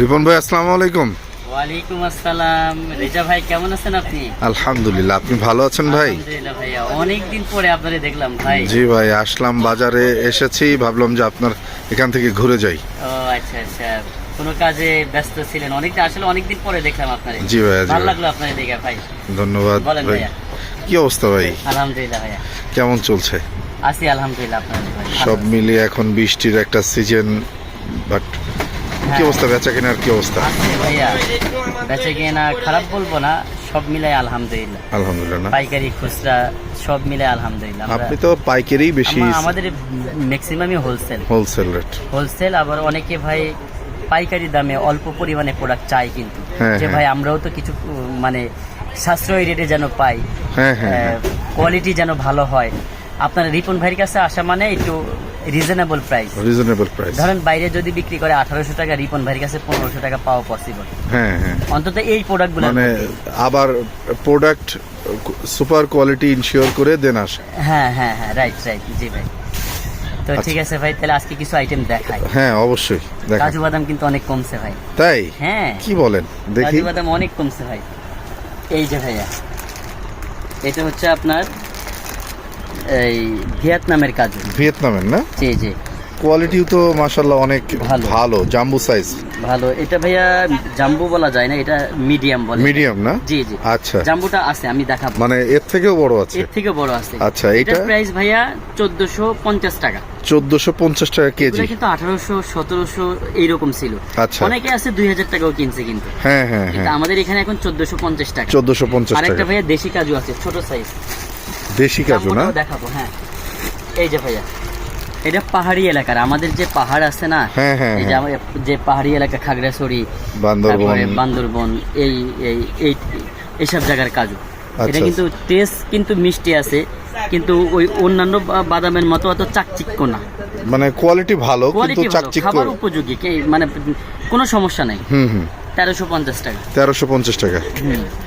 রিপন ভাই আসসালামু আলাইকুম। ওয়ালাইকুম আসসালাম। রেজা ভাই কেমন আছেন আপনি? আলহামদুলিল্লাহ আপনি ভালো আছেন ভাই? ভাইয়া অনেকদিন পরে আপনারে দেখলাম ভাই। জি ভাই আসলাম বাজারে এসেছি ভাবলাম যে আপনার এখান থেকে ঘুরে যাই। ও আচ্ছা আচ্ছা। কোনো কাজে ব্যস্ত ছিলেন? অনেকদিন আসলে অনেকদিন পরে দেখলাম আপনারে। জি ভাইয়া, জি ভালো লাগল আপনারে দেখে ভাই। ধন্যবাদ বলেন ভাই। কি অবস্থা ভাই? আলহামদুলিল্লাহ ভাইয়া। কেমন চলছে? আছি আলহামদুলিল্লাহ সব মিলিয়ে এখন বৃষ্টির একটা সিজন বাট কি হ্যাঁ। অবস্থা? বেচা কেনার কি অবস্থা? ভাইয়া। বেঁচে গিয়ে না খারাপ বলব না সব মিলাই আলহামদুলিল্লাহ। আলহামদুলিল্লাহ না। পাইকারি খুচরা সব মিলে আলহামদুলিল্লাহ। আপনি তো পাইকারি বেশি আমাদের ম্যাক্সিমামই হোলসেল হোলসেল রেট হোলসেল আবার অনেকে ভাই পাইকারি দামে অল্প পরিমাণে প্রোডাক্ট চাই কিন্তু। হ্যাঁ, যে হ্যাঁ। ভাই আমরাও তো কিছু মানে সাশ্রয়ী রেটে যেন পাই। হ্যাঁ হ্যাঁ হ্যাঁ। কোয়ালিটি যেন ভালো হয়। আপনার রিপন ভাইয়ের কাছে আসা মানে একটু রিজনেবল প্রাইস রিজনেবল প্রাইস ধরেন বাইরে যদি বিক্রি করে আঠারোশো টাকা রিপন ভাইয়ের কাছে পনেরোশো টাকা পাওয়া পসিবল হ্যাঁ হ্যাঁ। অন্তত এই প্রোডাক্টগুলো মানে আবার প্রোডাক্ট সুপার কোয়ালিটি ইনশিওর করে দেন আসে। হ্যাঁ হ্যাঁ হ্যাঁ রাইট রাইট জি ভাই। তো আচ্ছা। ঠিক আছে ভাই তাহলে আজকে কিছু আইটেম দেখাই। হ্যাঁ অবশ্যই দেখা কাজু বাদাম কিন্তু অনেক কমছে ভাই। তাই? হ্যাঁ। কি বলেন? দেখি। কাজু বাদাম অনেক কমছে ভাই। এই যে ভাইয়া এটা হচ্ছে আপনার এই ভিয়েতনামের কাজু। ভিয়েতনামের না? জি জি। কোয়ালিটিও তো মাশাল্লাহ অনেক ভালো। জাম্বু সাইজ ভালো। এটা ভাইয়া জাম্বু বলা যায় না এটা মিডিয়াম বলে। মিডিয়াম না? জি জি। আচ্ছা। জাম্বুটা আছে আমি দেখাবো। মানে এর থেকেও বড় আছে? এর থেকে বড় আছে। আচ্ছা, এটা? প্রাইস ভাইয়া চোদ্দশো পঞ্চাশ টাকা। চোদ্দশো পঞ্চাশ টাকা কেজি। কিন্তু আঠারোশো সতেরোশো এইরকম ছিল। আচ্ছা। অনেকে আছে দুই হাজার টাকাও কিনছে কিন্তু। হ্যাঁ হ্যাঁ কিন্তু হ্যাঁ। আমাদের এখানে এখন চোদ্দশো পঞ্চাশ টাকা। চোদ্দশো পঞ্চাশ আরেকটা ভাইয়া দেশি কাজু আছে ছোট সাইজ দেশি কাজু না? দেখাবো হ্যাঁ। এই যে ভাইয়া এটা পাহাড়ি এলাকার আমাদের যে পাহাড় আছে না হ্যাঁ, হ্যাঁ, এই যে হ্যাঁ। আমাদের যে পাহাড়ি এলাকা খাগড়াছড়ি বান্দরবন। বান্দরবন এই এই এই এইসব জায়গার কাজু। এটা আচ্ছা, কিন্তু টেস্ট কিন্তু মিষ্টি আছে কিন্তু ওই অন্যান্য বাদামের মতো অত চাকচিক্য না। মানে কোয়ালিটি ভালো কিন্তু কোয়ালিটি ভালো চাকচিক খাবার উপযোগী কে- মানে কোনো সমস্যা নাই। হুম হুম। তেরোশো পঞ্চাশ টাকা। তেরোশো পঞ্চাশ টাকা।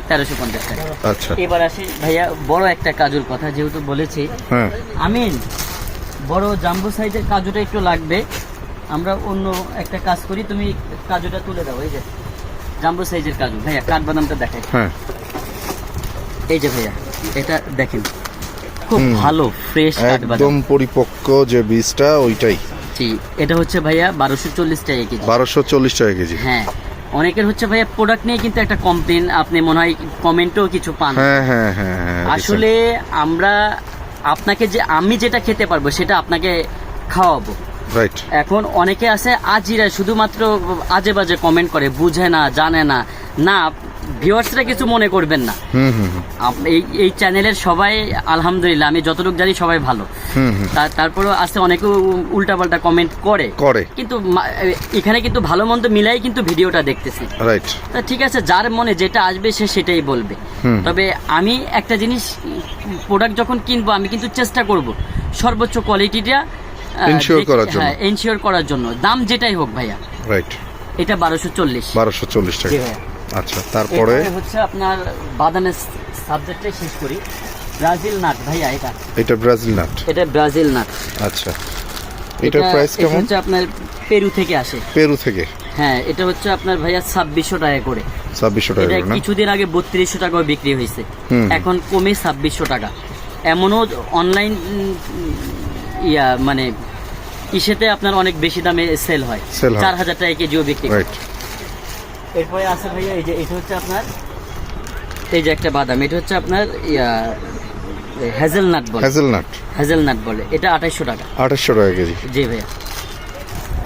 তেরোশো পঞ্চাশ টাকা। আচ্ছা। এবার আসি ভাইয়া বড় একটা কাজুর কথা যেহেতু বলেছি। হ্যাঁ। বড় জাম্বো সাইজের কাজুটা একটু লাগবে। আমরা অন্য একটা কাজ করি তুমি কাজুটা তুলে দাও এই যে জাম্বো সাইজের কাজু। ভাইয়া কাঠবাদামটা দেখাই। হ্যাঁ। এই যে ভাইয়া এটা দেখেন খুব ভালো ফ্রেশ একদম পরিপক্ক যে বীজটা ওইটাই। এটা হচ্ছে ভাইয়া বারোশো চল্লিশ টাকা কেজি। বারোশো চল্লিশ টাকা কেজি। হ্যাঁ অনেকের হচ্ছে ভাইয়া প্রোডাক্ট নিয়ে কিন্তু একটা কমপ্লেন আপনি মনে হয় কমেন্টও কিছু পান। হ্যাঁ হ্যাঁ হ্যাঁ আসলে আমরা আপনাকে যে আমি যেটা খেতে পারব সেটা আপনাকে খাওয়াবো। রাইট এখন অনেকে আছে আজিরা শুধুমাত্র আজে বাজে কমেন্ট করে বুঝে না জানে না। না ভিউয়ার্সরা কিছু মনে করবেন না। হুম হুম হুম, এই এই চ্যানেলের সবাই আলহামদুলিল্লাহ আমি যতটুকু জানি সবাই ভালো। হুম হুম। তা- তারপরেও আছে অনেকে উল্টাপাল্টা কমেন্ট করে। করে। কিন্তু এখানে কিন্তু ভালো মন্দ মিলাই কিন্তু ভিডিওটা দেখতেছি। রাইট তা ঠিক আছে যার মনে যেটা আসবে সে সেটাই বলবে। তবে আমি একটা জিনিস প্রোডাক্ট যখন কিনবো আমি কিন্তু চেষ্টা করব সর্বোচ্চ কোয়ালিটিটা Ensure করার জন্য। হ্যাঁ এনশিওর করার জন্য। দাম যেটাই হোক ভাইয়া। রাইট এটা বারোশো চল্লিশ। বারোশো চল্লিশ টাকা। আচ্ছা তারপরে? হচ্ছে আপনার সাবজেক্টটাই শেষ করি। ব্রাজিল নাট ভাইয়া এটা। এটা ব্রাজিল নাট? এটা ব্রাজিল নাট। আচ্ছা। এটার প্রাইস কেমন? হচ্ছে আপনার পেরু থেকে আসে। পেরু থেকে? হ্যাঁ এটা হচ্ছে আপনার ভাইয়া ছাব্বিশশো টাকা করে। ছাব্বিশশো টাকা এটা কিছুদিন আগে বত্রিশশো টাকাও বিক্রি হয়েছে। এখন কমে ছাব্বিশশো টাকা। এমনও অনলাইন ইয়া মানে ইসেতে আপনার অনেক বেশি দামে সেল হয়। চার হাজার টাকা কেজিও বিক্রি এরপরে আছে ভাইয়া এই যে এটা হচ্ছে আপনার এই যে একটা বাদাম এটা হচ্ছে আপনার ইয়া হ্যাজেলনাট বলে। হ্যাজেলনাট হ্যাজেলনাট বলে। এটা আঠাইশশো টাকা। আঠাশশো টাকা কেজি। জি ভাইয়া।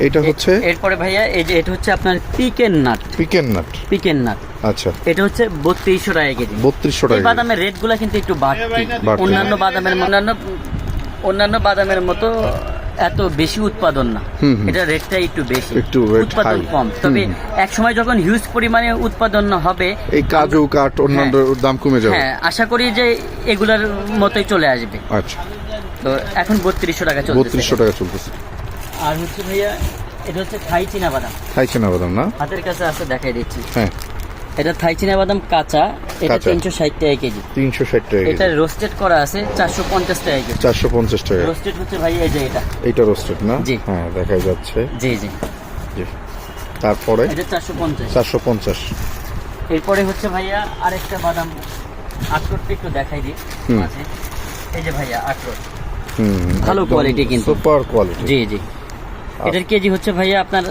এটা হচ্ছে? এরপরে ভাইয়া এই যে এটা হচ্ছে আপনার pecan nut pecan nut pecan nut আচ্ছা। এটা হচ্ছে বত্রিশশো টাকা কেজি। বত্রিশশো টাকা বাদামের রেটগুলা কিন্তু একটু বাড়তি। অন্যান্য বাদামের অন্যান্য অন্যান্য বাদামের মতো এত বেশি উৎপাদন না। এটা রেটটা একটু বেশি। একটু উৎপাদন কম। তবে এক সময় যখন হিউজ পরিমাণে উৎপাদন হবে এই কাজু কাঠ অন্যান্য দাম কমে যাবে। হ্যাঁ আশা করি যে এগুলার মতোই চলে আসবে। আচ্ছা। তো এখন বত্রিশশো টাকা চলছে বত্রিশশো টাকা চলতেছে। আর হচ্ছে ভাইয়া এটা হচ্ছে থাই চীনা বাদাম। খাইছে না বাদাম না? হাতের কাছে আছে দেখাই দিচ্ছি। হ্যাঁ। এটা থাই চীনা বাদাম কাঁচা এটা কাঁচা। তিনশো ষাট টাকা কেজি। তিনশো ষাট টাকা এটা রোস্টেড করা আছে চারশো পঞ্চাশ টাকা কেজি। চারশো পঞ্চাশ টাকা। রোস্টেড হচ্ছে ভাই এই যে এটা। এইটা রোস্টেড না? জি। হ্যাঁ দেখা যাচ্ছে। জি জি। জি। তারপরে? এটা চারশো পঞ্চাশ। চারশো পঞ্চাশ। এরপরে হচ্ছে ভাইয়া আরেকটা বাদাম আখরোটটা একটু দেখাই দিই আছে এই যে ভাইয়া আখরোট। হুম ভালো quality কিন্তু। সুপার কোয়ালিটি জি জি। এটার কেজি হচ্ছে ভাইয়া আপনার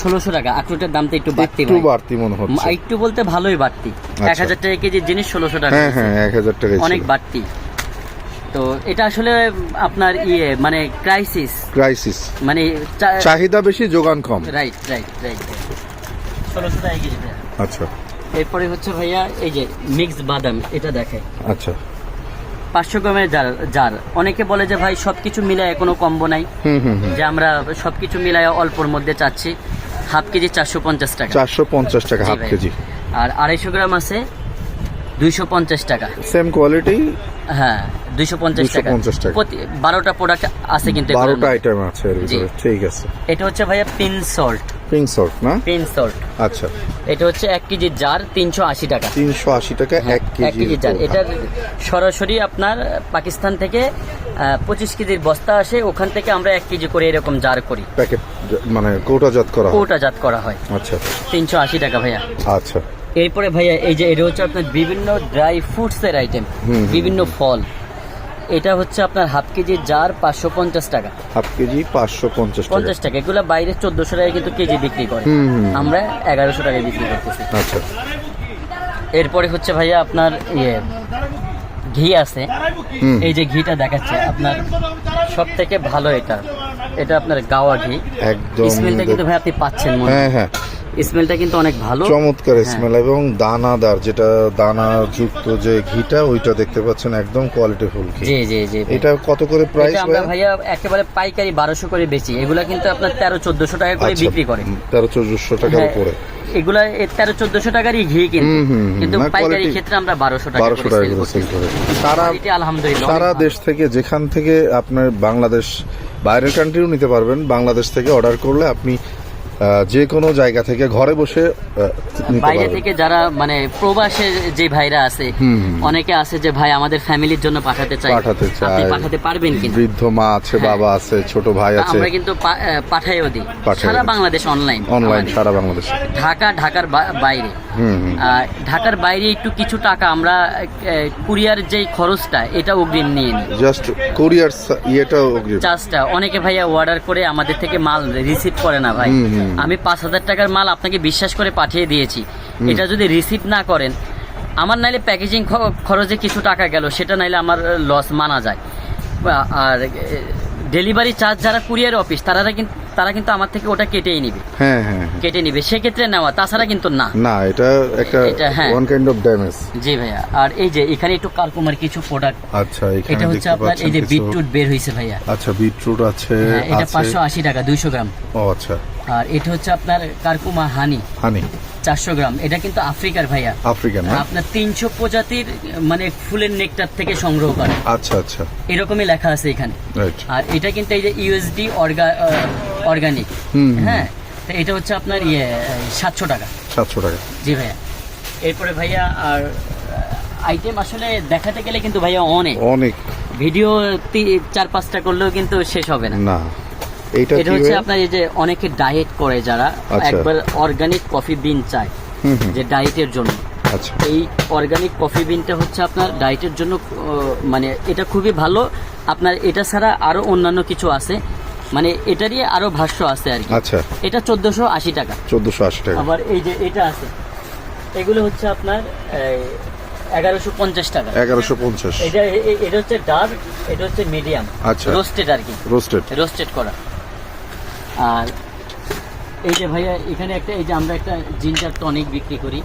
ষোলোশো টাকা। আখরোটের দামটা একটু বাড়তি একটু বাড়তি মনে হচ্ছে। একটু বলতে ভালোই বাড়তি। এক হাজার টাকা কেজির জিনিস ষোলোশো টাকা হ্যাঁ হ্যাঁ এক হাজার টাকা অনেক বাড়তি। তো এটা আসলে আপনার ইয়ে মানে ক্রাইসিস ক্রাইসিস মানে চাহিদা বেশি যোগান কম। রাইট রাইট রাইট ষোলোশো টাকা কেজি আচ্ছা। এরপরে হচ্ছে ভাইয়া এই যে মিক্সড বাদাম এটা দেখে আচ্ছা। পাঁচশো গ্রামের জার জার অনেকে বলে যে ভাই সবকিছু মিলায় কোনো কম্বো নাই। যে আমরা সবকিছু মিলায় অল্পর মধ্যে চাচ্ছি। হাফ কেজি চারশো পঞ্চাশ টাকা। চারশো পঞ্চাশ টাকা হাফ। কেজি। আর আড়াইশো গ্রাম আছে দুইশো পঞ্চাশ টাকা। সেম কোয়ালিটি হ্যাঁ। দুইশো পঞ্চাশ টাকা। 250 টাকা। প্রতি বারোটা প্রোডাক্ট আছে কিন্তু বারোটা আইটেম আছে। ঠিক আছে। এটা হচ্ছে ভাইয়া পিন সল্ট পিঙ্ক সল্ট না? সল্ট আচ্ছা। এটা হচ্ছে এক কেজি জার তিনশো আশি টাকা। তিনশো আশি টাকা এক কেজি জার এটার সরাসরি আপনার পাকিস্তান থেকে পঁচিশ কেজির বস্তা আসে ওখান থেকে আমরা এক কেজি করে এরকম জার করি। প্যাকেট মানে কৌটাজাত করা হয়। কৌটাজাত করা হয়। আচ্ছা। তিনশো আশি টাকা ভাইয়া। আচ্ছা। এরপরে ভাইয়া এই যে এটা হচ্ছে আপনার বিভিন্ন ড্রাই ফ্রুটস এর আইটেম বিভিন্ন ফল। এটা হচ্ছে আপনার হাফ কেজি জার পাঁচশো পঞ্চাশ টাকা। হাফ কেজি পাঁচশো পঞ্চাশ পঞ্চাশ টাকা। এগুলো বাইরে চোদ্দশো টাকা কিন্তু কেজি বিক্রি করে। আমরা এগারোশো টাকায় বিক্রি করতেছি। আচ্ছা। এরপরে হচ্ছে ভাইয়া আপনার ইয়ে ঘি আছে। এই যে ঘিটা দেখাচ্ছে আপনার সব থেকে ভালো এটা। এটা আপনার গাওয়া ঘি। একদম স্মেলটা কিন্তু ভাই আপনি পাচ্ছেন মনে হ্যাঁ হ্যাঁ। স্মেলটা কিন্তু অনেক ভালো। চমৎকার হ্যাঁ। স্মেল এবং দানাদার যেটা দানা যুক্ত যে ঘিটা ওইটা দেখতে পাচ্ছেন একদম কোয়ালিটি ফুল জি জি জি এটা কত করে প্রাইস আমরা ভাইয়া? একেবারে পাইকারি বারোশো করে বেচি। এগুলা কিন্তু আপনার তেরো চোদ্দশো টাকা করে আচ্ছা, বিক্রি করে। তেরো চোদ্দশো টাকার উপরে। এগুলা তেরো চোদ্দশো টাকারই ঘি কিন্তু। কিন্তু পাইকারি ক্ষেত্রে আমরা বারোশো টাকা বারোশো করে টাকা করে সেল করে। সারা আলহামদুলিল্লাহ সারা দেশ থেকে যেখান থেকে আপনার বাংলাদেশ বাইরের কান্ট্রিও নিতে পারবেন। বাংলাদেশ থেকে অর্ডার করলে আপনি যে কোনো জায়গা থেকে ঘরে বসে বাইরে থেকে যারা মানে প্রবাসে যে ভাইরা আছে। অনেকে আছে যে ভাই আমাদের ফ্যামিলির জন্য পাঠাতে চাই। পাঠাতে চায়। পাঠাতে পারবেন কিনা? বৃদ্ধ মা আছে হ্যাঁ। বাবা আছে ছোট ভাই আছে। আমরা কিন্তু পাঠাইও দিই। সারা বাংলাদেশ অনলাইন অনলাইন সারা বাংলাদেশ। ঢাকা ঢাকার বাইরে। ঢাকার বাইরে একটু কিছু টাকা আমরা কুরিয়ার যেই খরচটা এটা অগ্রিম নিয়ে নিই। জাস্ট কোরিয়ার ইয়েটা অগ্রিম। চার্জটা অনেকে ভাইয়া অর্ডার করে আমাদের থেকে মাল রিসিভ করে না ভাই। আমি পাঁচ হাজার টাকার মাল আপনাকে বিশ্বাস করে পাঠিয়ে দিয়েছি। এটা যদি রিসিভ না করেন আমার নাইলে প্যাকেজিং খরচে কিছু টাকা গেল সেটা নাইলে আমার লস মানা যায়। আর ডেলিভারি চার্জ যারা কুরিয়ার অফিস তারা কিন্তু তারা কিন্তু আমার থেকে ওটা কেটেই নিবে। হ্যাঁ হ্যাঁ হ্যাঁ। কেটে নিবে। সেক্ষেত্রে নেওয়া তাছাড়া কিন্তু না। না এটা একটা এটা, হ্যাঁ। ওয়ান কাইন্ড অফ ড্যামেজ জি ভাইয়া। আর এই যে এখানে একটু কালকুমার কিছু প্রোডাক্ট আচ্ছা এখানে এটা হচ্ছে আপনার এই যে বিটরুট বের হয়েছে ভাইয়া। আচ্ছা বিটরুট আছে হ্যাঁ, এটা আছে। পাঁচশো আশি টাকা দুইশো গ্রাম। ও আচ্ছা। আর এটা হচ্ছে আপনার কারকুমা হানি। হানি। চারশো গ্রাম। এটা কিন্তু আফ্রিকার ভাইয়া। আফ্রিকান আপনার তিনশো প্রজাতির মানে ফুলের নেকটার থেকে সংগ্রহ করে। আচ্ছা আচ্ছা। এরকমই লেখা আছে এখানে। আর এটা কিন্তু এই যে ইউএসডি অর্গানিক। হ্যাঁ? এটা হচ্ছে আপনার ইয়ে সাতশো টাকা। সাতশো টাকা। জি ভাইয়া। এরপরে ভাইয়া আর আইটেম আসলে দেখাতে গেলে কিন্তু ভাইয়া অনেক। অনেক। ভিডিও চার পাঁচটা করলেও কিন্তু শেষ হবে না। না। এইটা এটা হচ্ছে আপনার এই যে অনেকে ডায়েট করে যারা আচ্ছা। একবার অর্গানিক কফি বিন চায় যে ডায়েটের জন্য। আচ্ছা। এই অর্গানিক কফি বিনটা হচ্ছে আপনার ডায়েটের জন্য মানে এটা খুবই ভালো। আপনার এটা ছাড়া আরও অন্যান্য কিছু আছে। মানে এটারই আরও ভাষ্য আছে আর কি। আচ্ছা। এটা চোদ্দশো আশি টাকা। চোদ্দশো আশি টাকা। আবার এই যে এটা আছে এগুলো হচ্ছে আপনার এগারোশো পঞ্চাশ টাকা। এগারোশো পঞ্চাশ। এটা এটা হচ্ছে ডার্ক এটা হচ্ছে মিডিয়াম আচ্ছা। রোস্টেড আর কি। রোস্টেড রোস্টেড করা। আর এই যে ভাইয়া এখানে একটা এই যে আমরা একটা জিঞ্জার টনিক বিক্রি করি।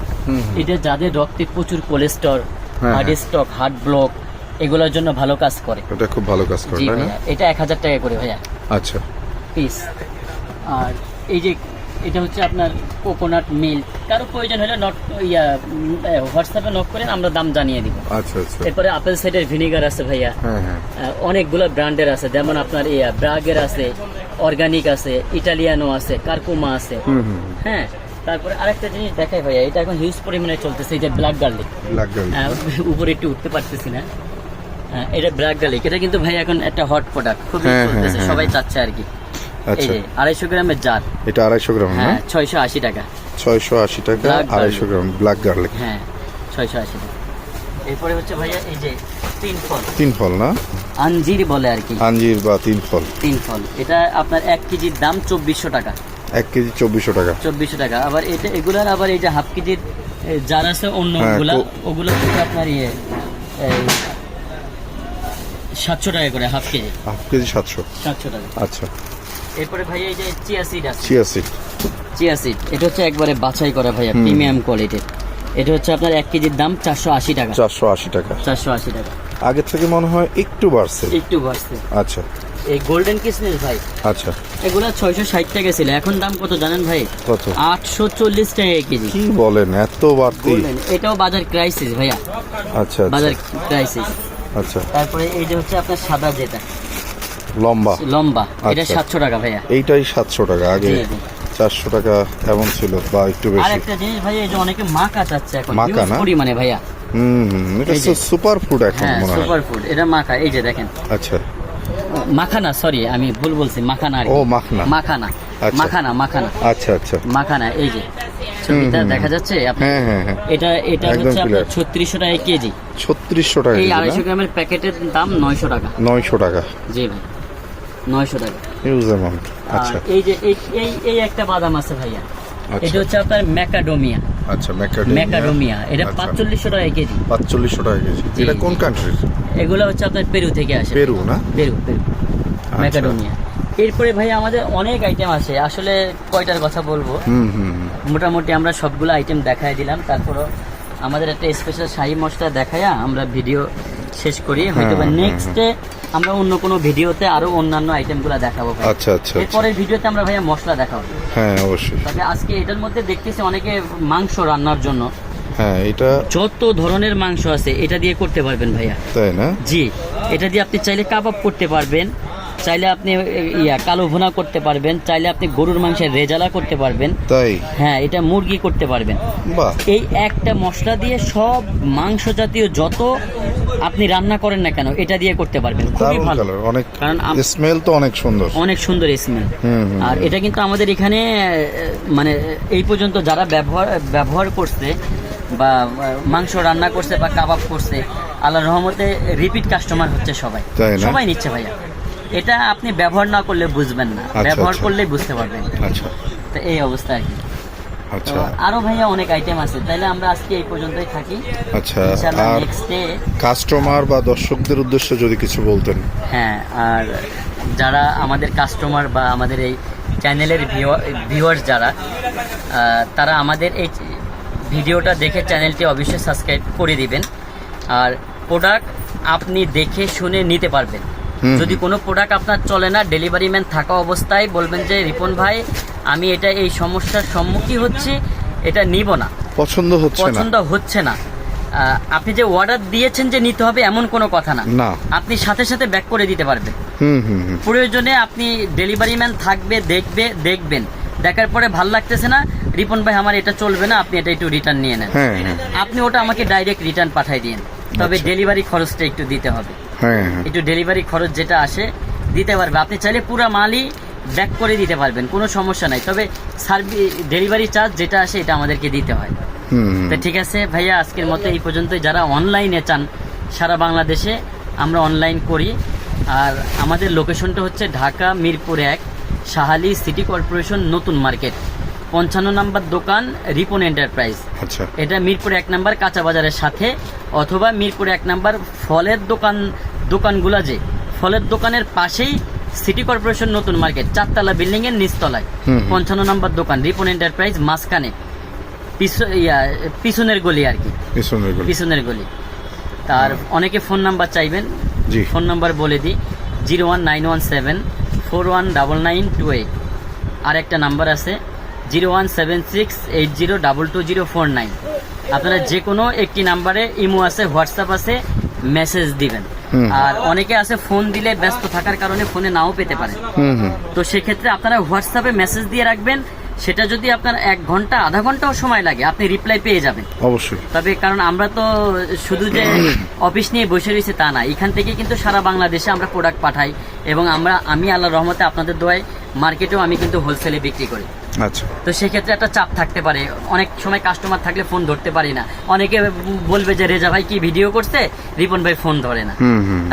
এটা যাদের রক্তে প্রচুর cholesterol heart. Stroke heart block এগুলোর জন্য ভালো কাজ করে। এটা খুব ভালো কাজ করে তাই না? এটা এক হাজার টাকা করে ভাইয়া। আচ্ছা। পিস আর এই যে এটা হচ্ছে আপনার কোকোনাট মিল্ক কারও প্রয়োজন হলে নট ইয়া হোয়াটসঅ্যাপে নক করেন আমরা দাম জানিয়ে দিব। আচ্ছা আচ্ছা। এরপরে আপেল সাইডের ভিনিগার আছে ভাইয়া। হ্যাঁ হ্যাঁ। অনেকগুলো ব্র্যান্ডের আছে যেমন আপনার ইয়া ব্রাগের আছে অর্গানিক আছে ইটালিয়ানো আছে কার্কুমা আছে। হ্যাঁ তারপরে আরেকটা জিনিস দেখাই ভাইয়া এটা এখন হিউজ পরিমাণে চলতেছে এই যে ব্ল্যাক গার্লিক উপরে একটু উঠতে পারতেছি না। হ্যাঁ, এটা ব্ল্যাক গার্লিক এটা কিন্তু ভাই এখন একটা হট প্রোডাক্ট খুবই হ্যাঁ, চলতেছে হ্যাঁ, সবাই হ্যাঁ। চাচ্ছে আর কি। আচ্ছা। আড়াইশো গ্রামের জার। এটা আড়াইশো গ্রাম হ্যাঁ ছয়শো আশি টাকা। ছয়শো আশি টাকা আড়াইশো গ্রাম ব্ল্যাক গার্লিক হ্যাঁ ছয়শো আশি টাকা। এরপরে হচ্ছে ভাইয়া এই যে তিন ফল। তিন ফল না? আঞ্জির বলে আর কি। আঞ্জির বা তিন ফল। তিন ফল। এটা আপনার এক কেজির দাম চব্বিশশো টাকা। এক কেজি চব্বিশশো টাকা। চব্বিশশো টাকা। আবার এটা এগুলার আবার এই যে হাফ কেজির যার আছে অন্য হ্যাঁ, ওগুলা আপনার ইয়ে সাতশো টাকা করে হাফ কেজি। হাফ কেজি সাতশো। সাতশো টাকা। আচ্ছা। এরপরে ভাইয়া এই যে চিয়া সিড আছে। Chia seed. Chia seed. এটা হচ্ছে একবারে বাছাই করা ভাইয়া প্রিমিয়াম কোয়ালিটির। এটা হচ্ছে আপনার এক কেজির দাম চারশো আশি টাকা। চারশো আশি টাকা। চারশো আশি টাকা। আগের থেকে মনে হয় একটু বাড়ছে। একটু বাড়ছে। আচ্ছা। এই গোল্ডেন কিসমিস ভাই। আচ্ছা। এগুলো ছয়শো ষাট টাকা ছিল এখন দাম কত জানেন ভাই? কত? আটশো চল্লিশ টাকা কেজি। কি বলেন এত বাড়তি? এটাও বাজার ক্রাইসিস ভাইয়া। আচ্ছা আচ্ছা। বাজার ক্রাইসিস আচ্ছা। তারপরে এই যে হচ্ছে আপনার সাদা যেটা। লম্বা। লম্বা। এটা আচ্ছা। সাতশো টাকা ভাইয়া। এইটাই সাতশো টাকা। আগে। চারশো টাকা এমন ছিল বা একটু বেশি। একটা জিনিস ভাইয়া এই যে অনেকে মাকা চাচ্ছে এখন। মাকা না? পরিমাণে ভাইয়া। হুম হুম, এটা সুপার ফুড এখন হ্যাঁ মনে হয়। সুপার ফুড এটা মাখা এই যে দেখেন। আচ্ছা। মাখানা সরি আমি ভুল বলছি মাখানা আর ও, মাখনা। মাখানা। আচ্ছা। মাখানা মাখানা। আচ্ছা আচ্ছা। মাখানা এই যে। ছবিটা। দেখা যাচ্ছে? হ্যাঁ হ্যাঁ এটা এটা হচ্ছে আপনার। ছত্রিশশো টাকা কেজি। ছত্রিশশো টাকা এই আড়াইশো গ্রামের প্যাকেটের দাম নয়শো টাকা। নয়শো টাকা। জি ভাই নয়শো টাকা। হিউজ অ্যামাউন্ট আচ্ছা। এই যে এই এই একটা বাদাম আছে ভাইয়া। এটা হচ্ছে আপনার ম্যাকাডোমিয়া। আচ্ছা ম্যাকাডেমিয়া। এটা পাঁচচল্লিশশো টাকা কেজি। পাঁচচল্লিশশো টাকা কেজি। এটা কোন কান্ট্রির এগুলো হচ্ছে আপনার পেরু থেকে আসে। পেরু না? Peru Peru. আচ্ছা। ম্যাকাডোমিয়া। এরপরে ভাই আমাদের অনেক আইটেম আছে। আসলে কয়টার কথা বলব। মোটামুটি আমরা সবগুলো আইটেম দেখাই দিলাম। তারপরও আমাদের একটা স্পেশাল শাহী মশলা দেখায়া আমরা ভিডিও শেষ করি। হয়তো হ্যাঁ, নেক্সটে আমরা অন্য কোনো ভিডিওতে আরও অন্যান্য আইটেমগুলো দেখাবো আচ্ছা আচ্ছা আচ্ছা। এরপরের ভিডিওতে আমরা ভাইয়া মশলা দেখাবো। হ্যাঁ অবশ্যই। তবে আজকে এটার মধ্যে দেখতেছি অনেকে মাংস রান্নার জন্য। হ্যাঁ এটা যত ধরনের মাংস আছে এটা দিয়ে করতে পারবেন ভাইয়া। তাই না? জি এটা দিয়ে আপনি চাইলে কাবাব করতে পারবেন। চাইলে আপনি ইয়া কালো ভুনা করতে পারবেন চাইলে আপনি গরুর মাংসের রেজালা করতে পারবেন। তাই? হ্যাঁ এটা মুরগি করতে পারবেন। বাহ। এই একটা মশলা দিয়ে সব মাংস জাতীয় যত আপনি রান্না করেন না কেন এটা দিয়ে করতে পারবেন। খুবই ভালো। অনেক কারণ স্মেল তো অনেক সুন্দর। অনেক সুন্দর স্মেল আর এটা কিন্তু আমাদের এখানে মানে এই পর্যন্ত যারা ব্যবহার ব্যবহার করছে বা মাংস রান্না করছে বা কাবাব করছে আল্লাহ রহমতে রিপিট কাস্টমার হচ্ছে সবাই। সবাই নিচ্ছে ভাইয়া। এটা আপনি ব্যবহার না করলে বুঝবেন না। আচ্ছা, ব্যবহার আচ্ছা। করলেই বুঝতে পারবেন। আচ্ছা। তো এই অবস্থা আর কি। আচ্ছা। আরও ভাইয়া অনেক আইটেম আছে। তাইলে আমরা আজকে এই পর্যন্তই থাকি। আচ্ছা আর কাস্টমার বা দর্শকদের উদ্দেশ্যে যদি কিছু বলতেন। হ্যাঁ আর যারা আমাদের কাস্টমার বা আমাদের এই চ্যানেলের ভিউয়ার্স যারা তারা আমাদের এই ভিডিওটা দেখে চ্যানেলটি অবশ্যই সাবস্ক্রাইব করে দিবেন। আর প্রোডাক্ট আপনি দেখে শুনে নিতে পারবেন। যদি কোনো প্রোডাক্ট আপনার চলে না ডেলিভারি ম্যান থাকা অবস্থায় বলবেন যে রিপন ভাই আমি এটা এই সমস্যার সম্মুখীন হচ্ছি এটা নিব না। পছন্দ হচ্ছে না। পছন্দ হচ্ছে না। আপনি যে অর্ডার দিয়েছেন যে নিতে হবে এমন কোনো কথা না। আপনি সাথে সাথে ব্যাক করে দিতে পারবেন। হুম হুম হুম। প্রয়োজনে আপনি ডেলিভারি ম্যান থাকবে দেখবে দেখবেন। দেখার পরে ভালো লাগতেছে না রিপন ভাই আমার এটা চলবে না আপনি এটা একটু রিটার্ন নিয়ে নেন। হ্যাঁ। আপনি ওটা আমাকে ডাইরেক্ট রিটার্ন পাঠিয়ে দিন তবে আচ্ছা। ডেলিভারি খরচটা একটু দিতে হবে। একটু ডেলিভারি খরচ যেটা আসে দিতে পারবে। আপনি চাইলে পুরো মালই ব্যাক করে দিতে পারবেন কোনো সমস্যা নাই। তবে সার্ভি ডেলিভারি চার্জ যেটা আসে এটা আমাদেরকে দিতে হয়। তো ঠিক আছে ভাইয়া আজকের মতো এই পর্যন্তই। যারা অনলাইনে চান সারা বাংলাদেশে আমরা অনলাইন করি। আর আমাদের লোকেশনটা হচ্ছে ঢাকা মিরপুর এক সাহালি সিটি কর্পোরেশন নতুন মার্কেট। পঞ্চান্ন নাম্বার দোকান রিপন এন্টারপ্রাইজ। আচ্ছা। এটা মিরপুর এক নাম্বার কাঁচা বাজারের সাথে অথবা মিরপুর এক নাম্বার ফলের দোকান দোকানগুলা যে ফলের দোকানের পাশেই সিটি কর্পোরেশন নতুন মার্কেট চারতলা বিল্ডিং এর নিচতলায় পঞ্চান্ন নম্বর দোকান রিপন এন্টারপ্রাইজ মাঝখানে। পিছ- পিছনের গলি আর কি। পিছনের গলি। তার অনেকে ফোন নাম্বার চাইবেন ফোন নাম্বার বলে দিই zero one nine one seven four one double nine two eight. আর একটা নাম্বার আছে zero one seven six eight zero double two zero four nine. আপনারা যে কোনো একটি নাম্বারে ইমো আছে হোয়াটসঅ্যাপ আছে মেসেজ দিবেন। আর অনেকে আছে ফোন দিলে ব্যস্ত থাকার কারণে ফোনে নাও পেতে হুম তো সেক্ষেত্রে আপনারা হোয়াটসঅ্যাপে মেসেজ দিয়ে রাখবেন। সেটা যদি আপনার এক ঘণ্টা আধা ঘন্টাও সময় লাগে আপনি রিপ্লাই পেয়ে যাবেন। অবশ্যই। তবে কারণ আমরা তো শুধু যে অফিস নিয়ে বসে রয়েছে তা না এখান থেকে কিন্তু সারা বাংলাদেশে আমরা প্রোডাক্ট পাঠাই এবং আমরা আমি আল্লাহ রহমতে আপনাদের দোয়ায় মার্কেটেও আমি কিন্তু হোলসেলে বিক্রি করি। আচ্ছা। তো সেক্ষেত্রে একটা চাপ থাকতে পারে। অনেক সময় কাস্টমার থাকলে ফোন ধরতে পারি না। অনেকে বলবে যে রেজা ভাই কি ভিডিও করছে? রিপন ভাই ফোন ধরে না।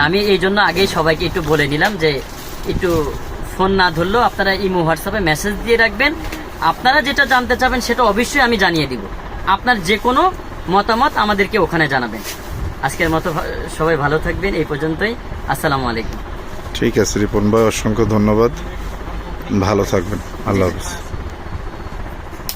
আমি এই জন্য আগেই সবাইকে একটু বলে নিলাম যে একটু ফোন না ধরলেও আপনারা ইমো হোয়াটসঅ্যাপে মেসেজ দিয়ে রাখবেন। আপনারা যেটা জানতে চাবেন সেটা অবশ্যই আমি জানিয়ে দিব। আপনার যে কোনো মতামত আমাদেরকে ওখানে জানাবেন। আজকের মতো সবাই ভালো থাকবেন। এই পর্যন্তই। আসসালামু আলাইকুম। ঠিক আছে রিপন ভাই অসংখ্য ধন্যবাদ। ভালো থাকবেন। আল্লাহ হাফিজ।